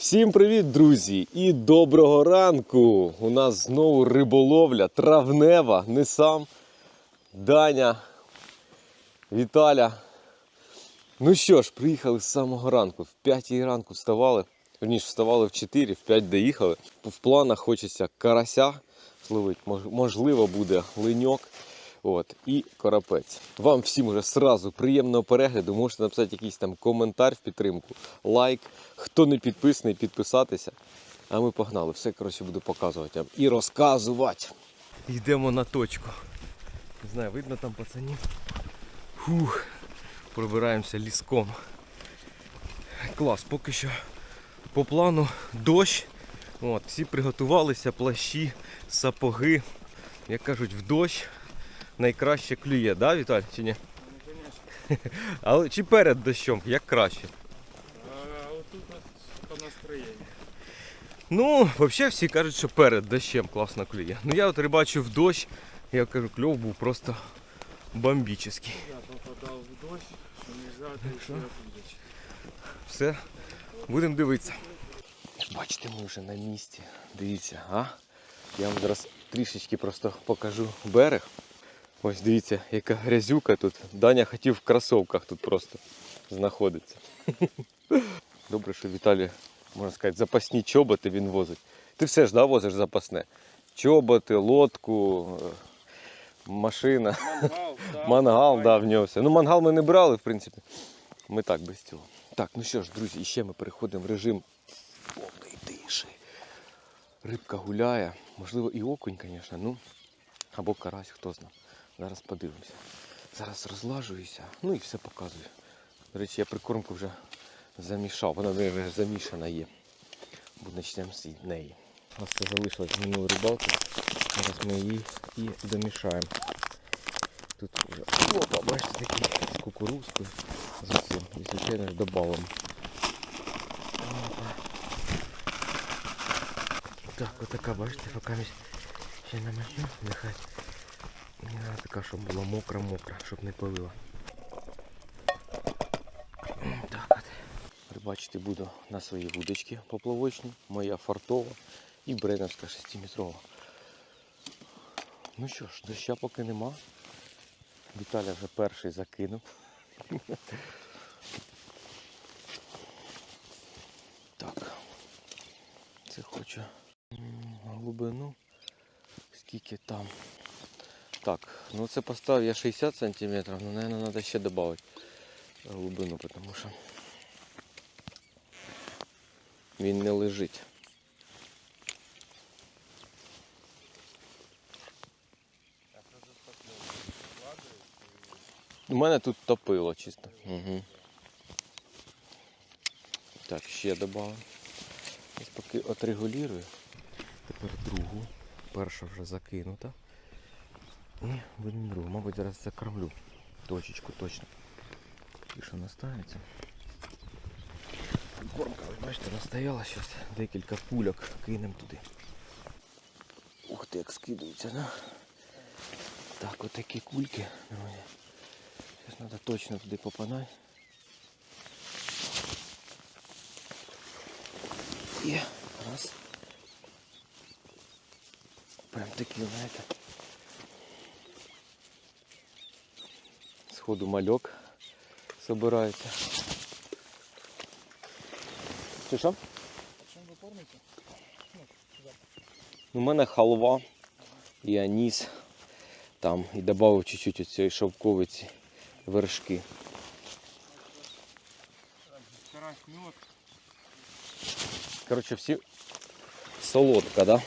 Всім привіт, друзі! І доброго ранку! У нас знову риболовля травнева, не сам. Даня, Віталя. Ну що ж, приїхали з самого ранку. В 5 ранку вставали. Верніше, вставали в 4, в 5 доїхали. В планах хочеться карася зловити. Можливо, буде линьок. От, і карапець. Вам всім уже сразу приємного перегляду. Можете написати якийсь там коментар в підтримку, лайк. Хто не підписаний, підписатися. А ми погнали. Все коротше буду показувати вам і розказувати. Йдемо на точку. Не знаю, видно там пацанів. Фух, пробираємося ліском. Клас, поки що по плану дощ. От, всі приготувалися, плащі, сапоги. Як кажуть, в дощ найкраще клює, да, Віталь, чи ні? Але чи перед дощом, як краще? Тут по настроению. Ну, взагалі всі кажуть, що перед дощем класно клює. Ну я от рибачив в дощ, я кажу, кльов був просто бомбічний. Я попадал в нельзя, да что? еще оттуда. Все, будемо дивитися. Бачите, ми вже на місці. Дивіться, а? Я вам зараз трішечки просто покажу берег. Ось дивіться, яка грязюка тут. Даня хотів в кросовках тут просто знаходиться. Добре, що Віталій, можна сказати, запасні чоботи він возить. Ти все ж да, возиш запасне. Чоботи, лодку, е, машина. Мангал, да. Мангал, да, в нього все. Ну, мангал ми не брали, в принципі. Ми так без цього. Так, ну що ж, друзі, ще ми переходимо в режим повної тиші. Рибка гуляє, можливо, і окунь, звісно, ну, або карась, хто знає. Зараз подивимося. Зараз розлажуюся, ну і все показую. До речі, я прикормку вже замішав, вона вже замішана є. Бо почнемо з неї. У нас це залишилось минулої рибалки. Зараз ми її і домішаємо. Тут вже опа, бачите, такі з кукурузкою. З. І звичайно ж додамо. Так, отака, бачите, поки ще намочу, нехай. Така, щоб була мокра-мокра, щоб не пилила. Так от. Рибачити буду на своїй вудочці поплавочній. Моя фартова і бреновська 6-метрова. Ну що ж, доща поки нема. Віталя вже перший закинув. Так. Це хочу глибину. Скільки там. Так, ну це поставив я 60 сантиметрів, ну, наверное, треба ще додати глибину, тому що він не лежить. У мене тут топило чисто. Угу. Так, ще додав. Ось поки отрегулюю. Тепер другу. Перша вже закинута. І будемо другу. Мабуть, зараз закормлю. Точечку точно. І що наставиться. Кормка, ви бачите, настояла зараз. Декілька пульок кинемо туди. Ух ти, як скидується, да? Так, отакі кульки. друзі. Сейчас надо точно туди попадати. І раз. Прям такі, знаєте. Сходу мальок собирається. Чи що? Чем вы кормите? У мене халва і аніс. Там і додав чуть-чуть цієї шовковиці вершки. Коротше, всі солодка, да?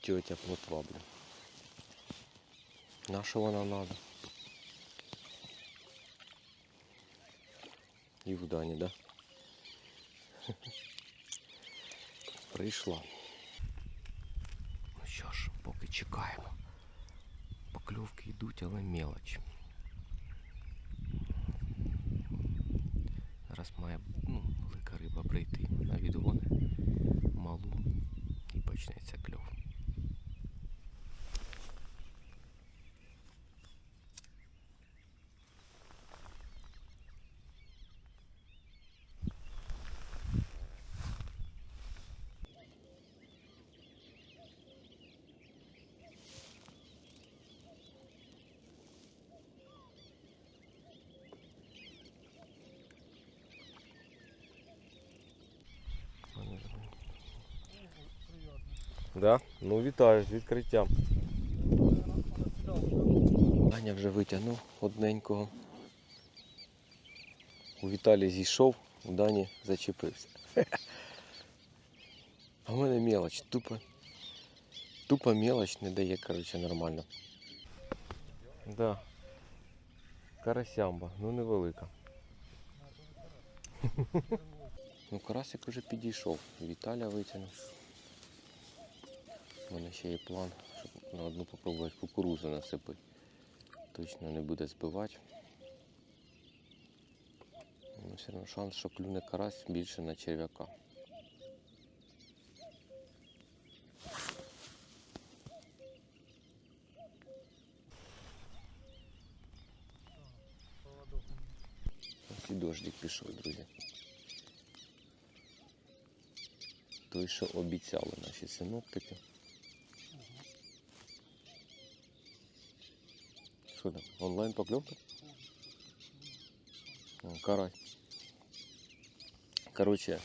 Перша тьотя плотва, блін. На що вона надо? І в Дані, да? Прийшла. Ну що ж, поки чекаємо. Покльовки йдуть, але мелоч. Зараз має ну, велика риба прийти на відгони малу і почнеться кльов. Ну вітаю з відкриттям. Аня вже витягнув одненького. У Віталії зійшов, у Дані зачепився. А в мене мелоч, тупо. Тупо мелоч не дає, коротше, нормально. Да. Карасямба, ну невелика. Ну, карасик вже підійшов. Віталя витягнув. У мене ще є план, щоб на одну попробувати кукурузу насипати. Точно не буде збивати. Ну, все одно шанс, що клюне карась більше на черв'яка. І дождик пішов, друзі. Той, що обіцяли наші синоптики. Що там? Онлайн покльовка? О, карась. Короче,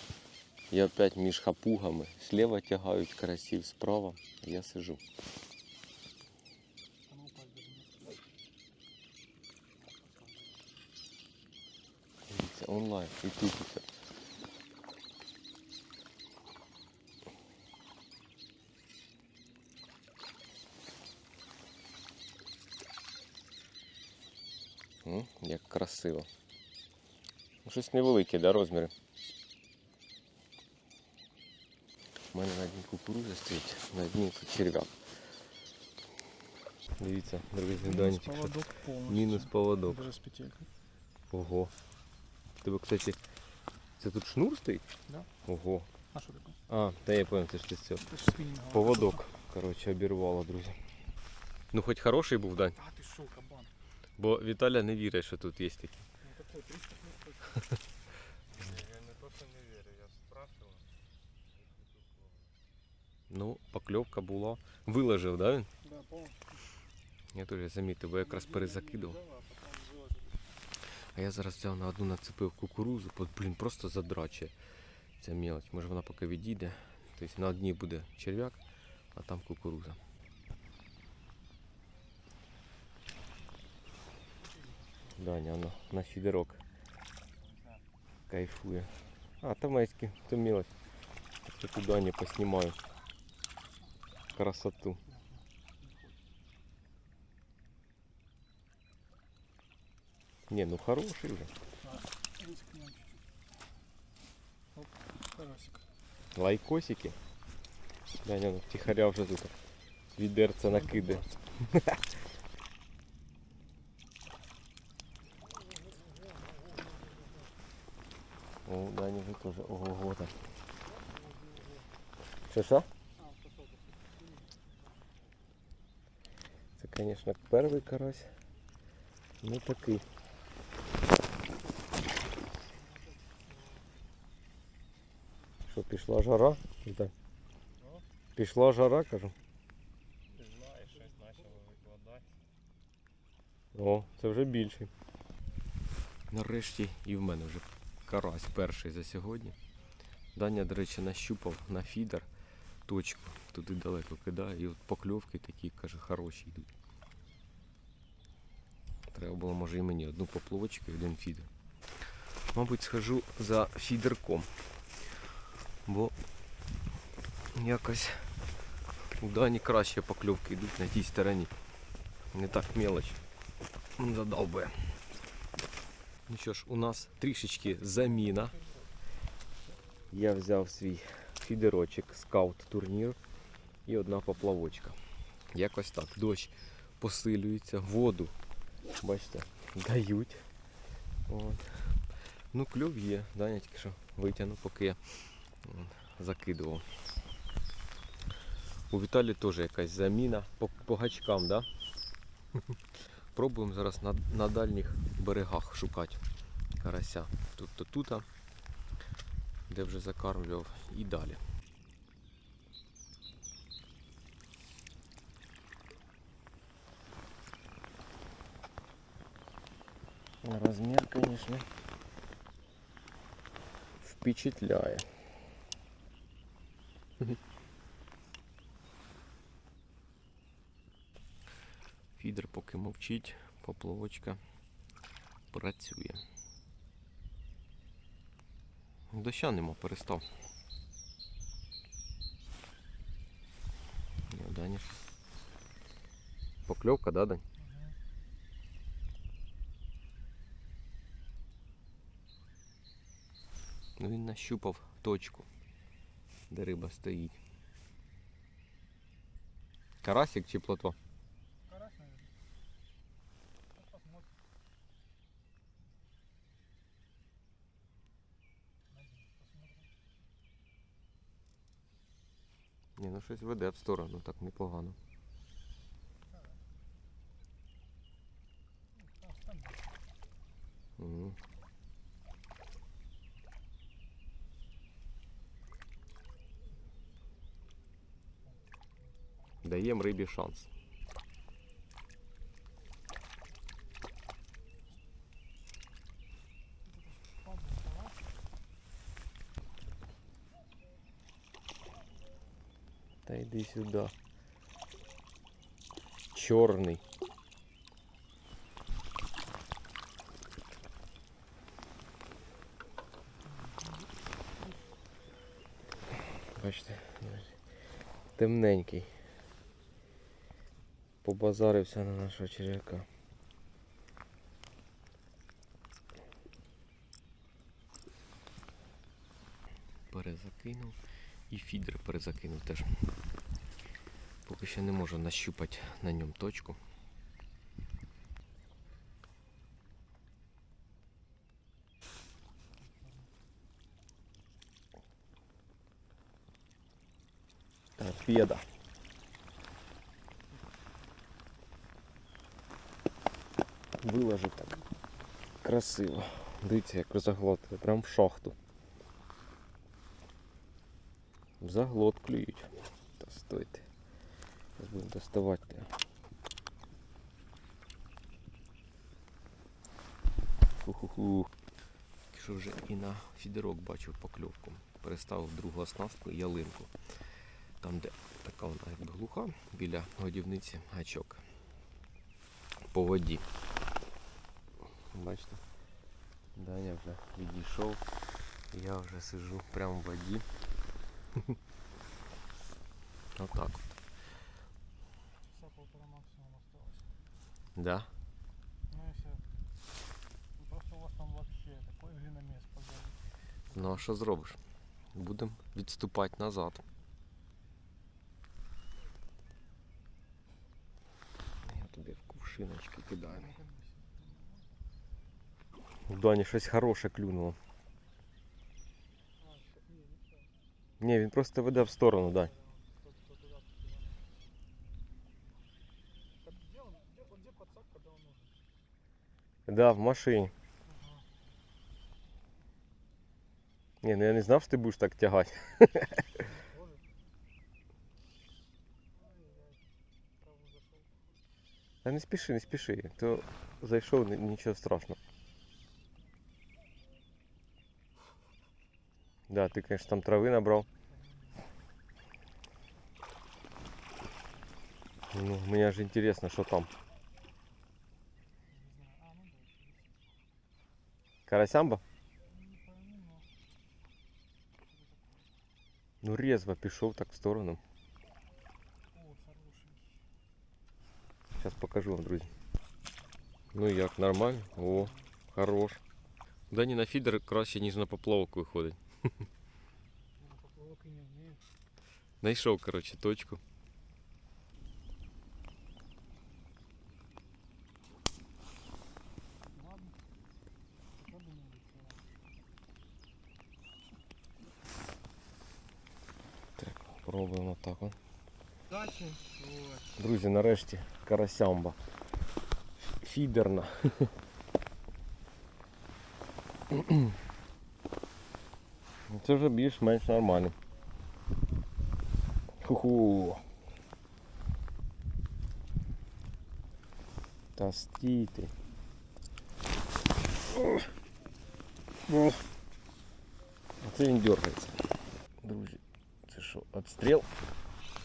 я опять між хапугами. Слева тягають карасів, справа. Я сижу. Дивіться, онлайн. І тут Красиво. Ну, Щось невелике, да, розміри. У мене на дні кукуруза стоїть, на дні це черв'як. Дивіться, друзі, Мінус поводок повністю. мінус поводок. Даже з петелькою. Ого. Тебе, кстати, це тут шнур стоїть? Да. Ого. А що таке? А, та я понял, це ж ти з цього. Це ж спінінгово. Поводок, коротше, обірвало, друзі. Ну хоч хороший був, Дань. А ти що, кабан? Бо Віталя не вірить, що тут є такі. Такой 300 метров. Я не то, що не вірю, я спрашивав. Ну, покльовка була. Виложив, да, він? Я теж замітив, бо якраз перезакидав. А я зараз взяв на одну нацепив кукурузу, блін, просто задрачує ця мелочь. Може вона поки відійде. Тобто на одній буде черв'як, а там кукуруза. Даня, воно на фідерок. Кайфує. А, там майські, це мелочь. Я тут Дані поснімаю. Красоту. Не, ну хороший вже. Ось к нам чуть-чуть. Оп, карасик. Лайкосики. Даня ну, втихаря вже тут відерце накиде. О, Даня вже теж ого-го там. Що що? Це, звісно, перший карась. Ну такий. Що, пішла жара? Так. Пішла жара, кажу. Не знаю, щось почало викладати. О, це вже більший. Нарешті і в мене вже карась перший за сьогодні. Даня, до речі, нащупав на фідер точку. Туди далеко кидає. І от покльовки такі, каже, хороші йдуть. Треба було, може, і мені одну поплавочку і один фідер. Мабуть, схожу за фідерком. Бо якось у Дані краще покльовки йдуть на тій стороні. Не так мелоч. Задовбує. Ну що ж, у нас трішечки заміна. Я взяв свій фідерочок скаут турнір і одна поплавочка. Якось так. Дощ посилюється, воду, бачите, дають. От. Ну, кльов є, Даня тільки що витягнув, поки я закидував. У Віталії теж якась заміна по, по гачкам, да? Пробуємо зараз на, на дальніх берегах шукати карася. Тобто тут, де вже закармлював, і далі. Размер, конечно, впечатляє. Фідер поки мовчить, поплавочка працює. Доща нема, перестав. Ну, Даня. Покльовка, да, Дань? Ну він нащупав точку, де риба стоїть. Карасик чи плотво? Ні, ну щось веде в сторону, так непогано. Мгм. Даємо рибі шанс. Йди сюди. Чорний. Бачите, темненький. Побазарився на нашого черв'яка. Перезакинув і фідер перезакинув теж. Що не можу нащупати на ньому точку. Торпеда. Виложив так красиво. Дивіться, як заглотили, прям в шахту. В заглот клюють. Та стойте. Будемо доставати. Ху-ху-ху. Що вже і на фідерок бачив покльовку. Переставив другу оснастку ялинку. Там, де така вона якби глуха, біля годівниці гачок. По воді. Бачите? Даня вже відійшов. Я вже сижу прямо в воді. Отак от. Да? Ну, если... ну, Просто у вас там вообще такой глиномес позади. Ну а що зробиш? Будемо відступати назад. Я тобі в кувшиночки кидаю. У Дані щось хороше клюнуло. А, что? Не, не так. Ні, він просто веде в сторону, Дань. Да, в машині. Ага. Ні, ну я не знав, що ти будеш так тягати. Может? Ай-яй. Траву зашел. Та не спіши, не спіши. То зайшов, ні- нічого страшного. Да, ти, конечно, там трави набрав. Ну, мені ж інтересно, що там. Карасямба? Не пойму, но... Что это такое? Ну, резво пішов так в сторону. О, хорошенький. Зараз покажу вам, друзі. Ну як, нормально? О, хорош. Дані на фідер краще, ніж на поплавок виходить. Ну, поплавок и не умею. Знайшов, коротше, точку. Пробуємо так. О. Друзі, нарешті карасямба. Фідерна. Це вже більш-менш нормально. Ху-ху. Та стійте. Оце він дергається. Обстріл?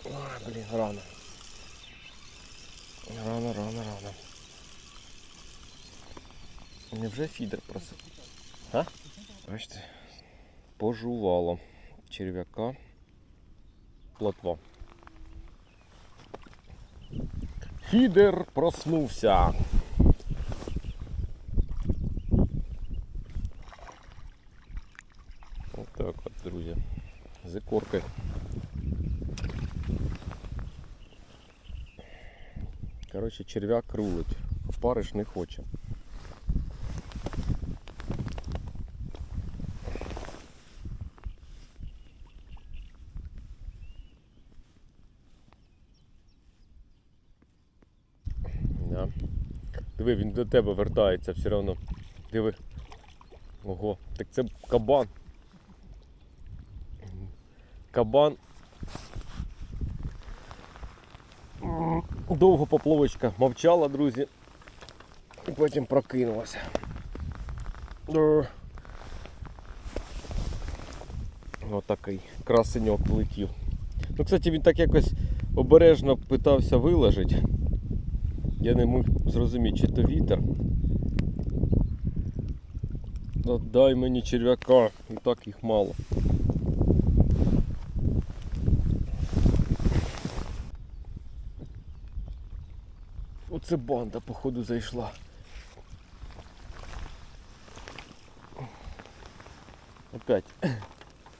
Ой, блін, рано. Рано, рано, рано. Невже фідер просив? А? Бачите, пожувало черв'яка плотва. Фідер проснувся. Отак от, друзі. З ікоркою. Коротше, черв'як рулить, а париш не хоче. Да. Диви, він до тебе вертається все одно. Диви. Ого, так це кабан. Кабан. Довго поплавочка мовчала, друзі. І потім прокинулася. Отакий красеньок влетів. Ну, кстати, він так якось обережно питався виложити. Я не міг зрозуміти, чи то вітер. Дай мені черв'яка, і так їх мало. Оце банда, походу, зайшла. Опять.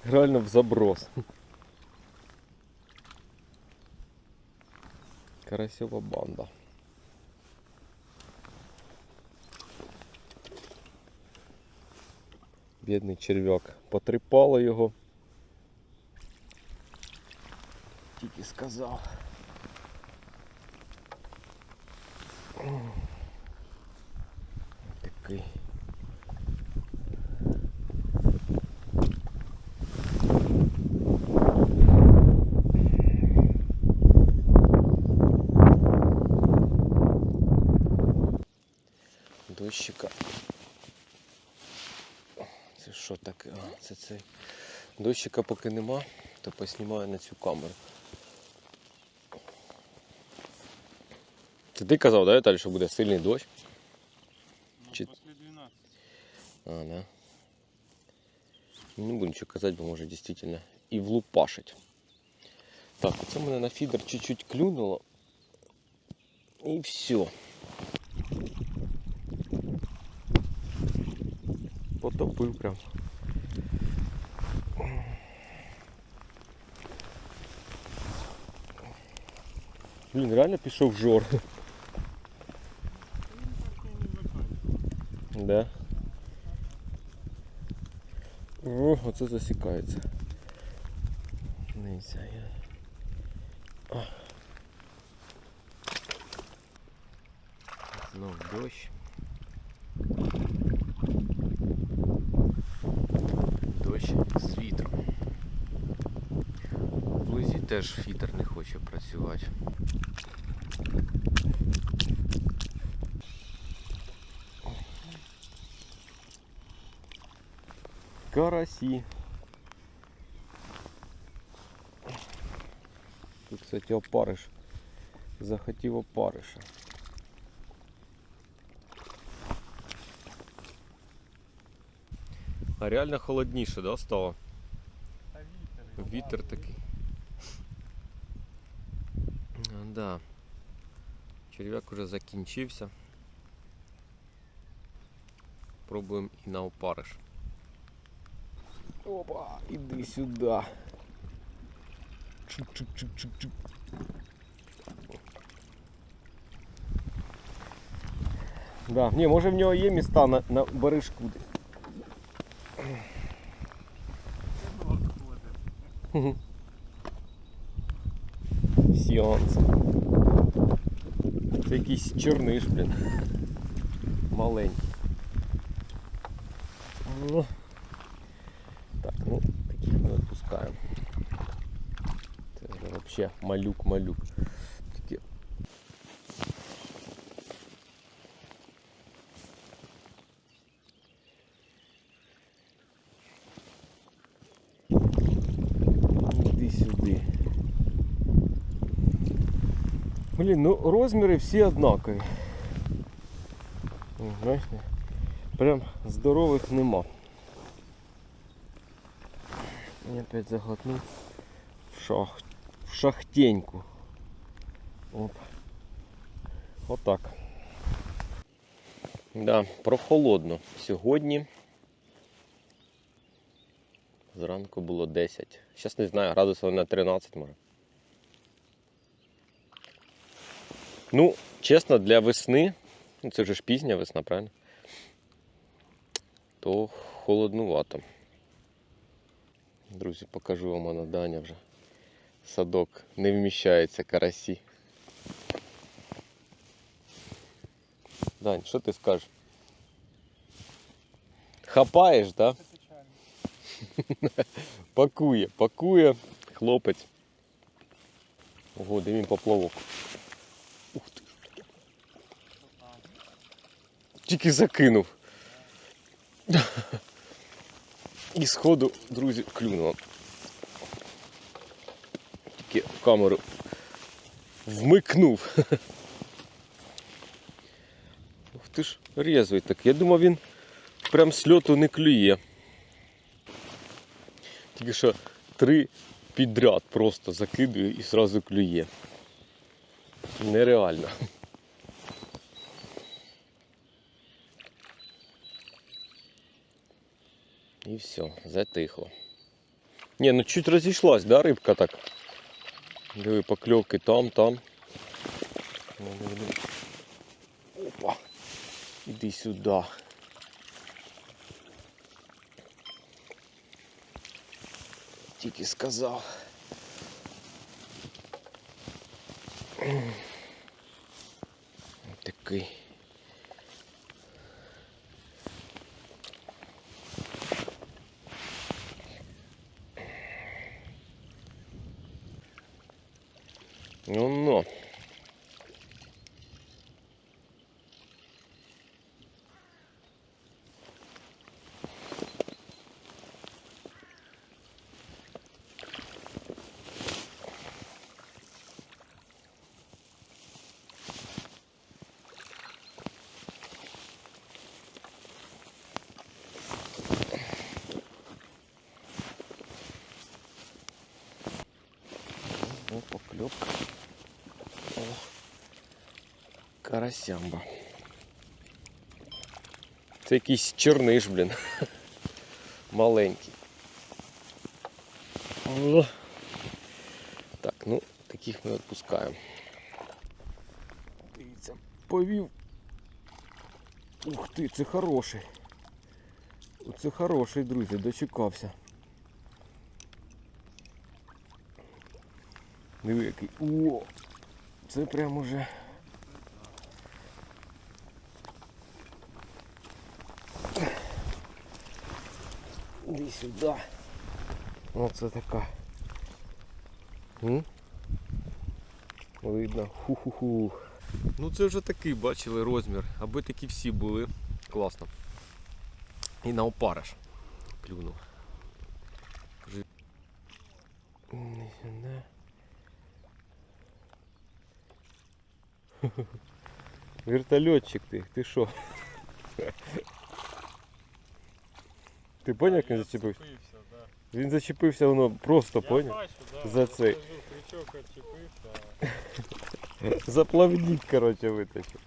Реально в заброс. Карасева банда. Бідний черв'як. Потріпало його. Тільки сказав. Такий. Дощика. Це що таке? Це цей. Дощика поки нема, то поснімаю на цю камеру. Це ти казав, да, Віталій, що буде сильний дощ? Ну, Чи- после 12. А, да. Не буду нічого казати, бо може дійсно і влупашить. Так, це мене на фідер чуть-чуть клюнуло. І все. Потопив прям. Блін, реально пішов жор. Да. О, оце засікається. Дивіться, я. Знов дощ. Дощ з вітром. Вблизі теж фітер не хоче працювати. Карасі. Тут, кстати, опариш. Захотів опариша. А реально холодніше, да, стало? А вітер. Вітер такий. А, Да. Черв'як уже закінчився. Спробуємо і на опариш. Опа, іди сюди. Чик-чик-чик-чик-чик. Да, ні, може в нього є міста на, на бережку десь. Сеанс. Це якийсь чорниш, блін. Маленький. Ну, Так, ну, таких ми відпускаємо. Це вже малюк-малюк. Такі. Сюди. Блін, ну розміри всі однакові. Бачите? Прям здорових нема. Я опять заглотнув в, шах... шахтеньку. Оп. Отак. Да, прохолодно. Сьогодні зранку було 10. Зараз не знаю, градусів на 13 може. Ну, чесно, для весни, ну це вже ж пізня весна, правильно? То холоднувато. Друзі, покажу вам на Даня вже. Садок не вміщається карасі. Дань, що ти скажеш? Хапаєш, так? Да? Пакує, пакує хлопець. Ого, де він поплавок. Ух ти. Тільки закинув. І сходу, друзі, клюнуло. Тільки камеру вмикнув. Ух ти ж, резвий так. Я думав, він прям з не клює. Тільки що три підряд просто закидую і зразу клює. Нереально. І все, затихло. Ні, ну чуть розійшлась, да, рибка так. Диви, покльовки там, там. Опа. Іди сюди. Тільки сказав. Такий. Ну ну. О, поклепка. О, карасямба. Це якийсь чорниш, блін. Маленький. Так, ну, таких ми відпускаємо. Дивіться, повів. Ух ти, це хороший. Це хороший, друзі, дочекався. Диви який. О! Це прям уже. Іди сюди. Оце така. М? Видно. Ху-ху-ху. Ну це вже такий, бачили, розмір. Аби такі всі були. Класно. І на опариш. Клюнув. Не сюди. Вертольотчик ти, ти що? Ти поняв, як він зачепився? Він зачепився, воно просто поняв? За цей. Крючок. Заплавник, коротше, витащив.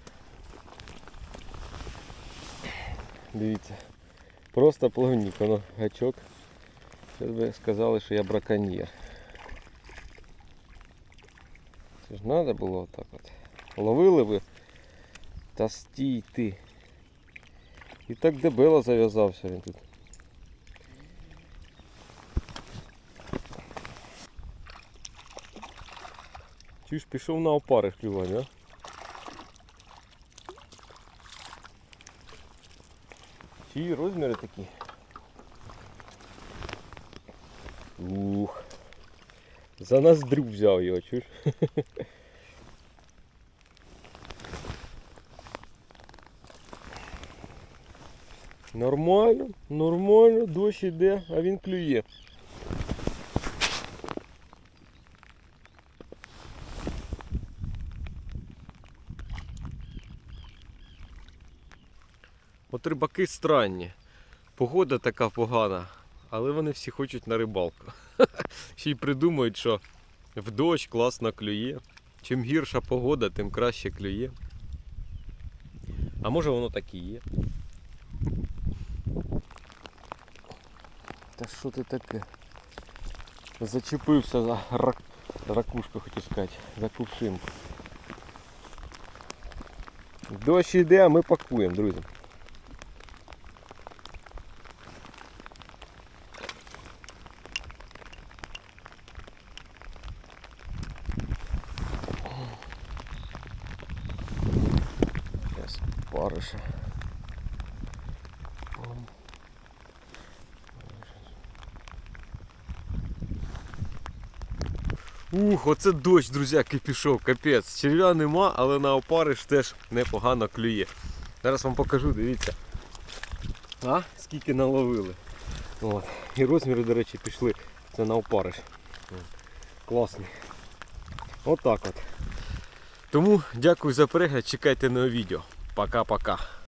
Дивіться. Просто плавник, воно гачок. Зараз би сказали, що я браконьєр. Це ж треба було отак от. Ловили ви та стій ти. І так дебело зав'язався він тут. Чуєш, пішов на опари клювання, а? Розміри такі? Ух. За ноздрю взяв його, чуєш? Нормально, нормально, дощ іде, а він клює. От рибаки странні. Погода така погана, але вони всі хочуть на рибалку. Ще й придумують, що в дощ класно клює. Чим гірша погода, тим краще клює. А може воно так і є. Та що ти таке? Зачепився за рак... ракушку, хотів сказати, за кувшинку. Дощ іде, а ми пакуємо, друзі. Зараз париша. Ух, оце дощ, друзяки, пішов, капець. Черв'я нема, але на опариш теж непогано клює. Зараз вам покажу, дивіться. А, скільки наловили. От. І розміри, до речі, пішли. Це на опариш. Класний. Отак от. Тому дякую за перегляд, чекайте нове відео. Пока-пока.